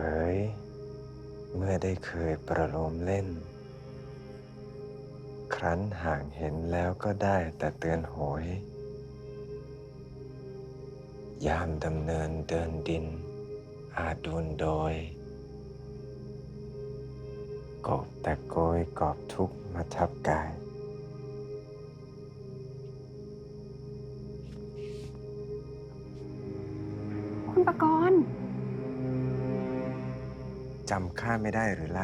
เคยเมื่อได้เคยประโลมเล่น ครั้นห่างเห็นแล้วก็ได้แต่เตือนโหย ยามดำเนินเดินดิน อาจดูนโดย กบแต่โกยกอบทุกมาทับกายคุณประกรณ์ จำข้าไม่ได้หรือไร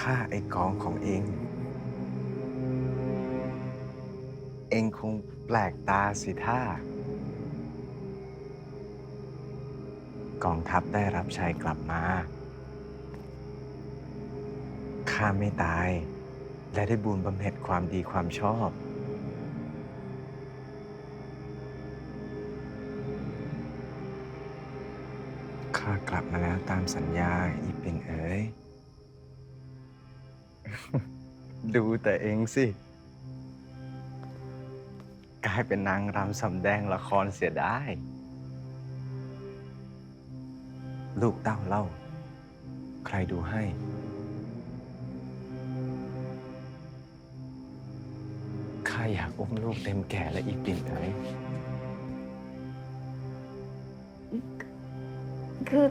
ข้าไอ้กองของเอง เองคงแปลกตาสิท่ากองทัพได้รับชัยกลับมา ข้าไม่ตาย และได้บุญบำเพ็ญความดีความชอบ ข้ากลับมาแล้วตามสัญญาอีปิ่นเอ๋ย ดูแต่เองสิ กลายเป็นนางรำสำแดงละครเสียได้ ลูกเต้าเล่า ใครดูให้ข้าอยากอุ้มลูกเต็มแก่และอีปิ่นเอ๋ย คือ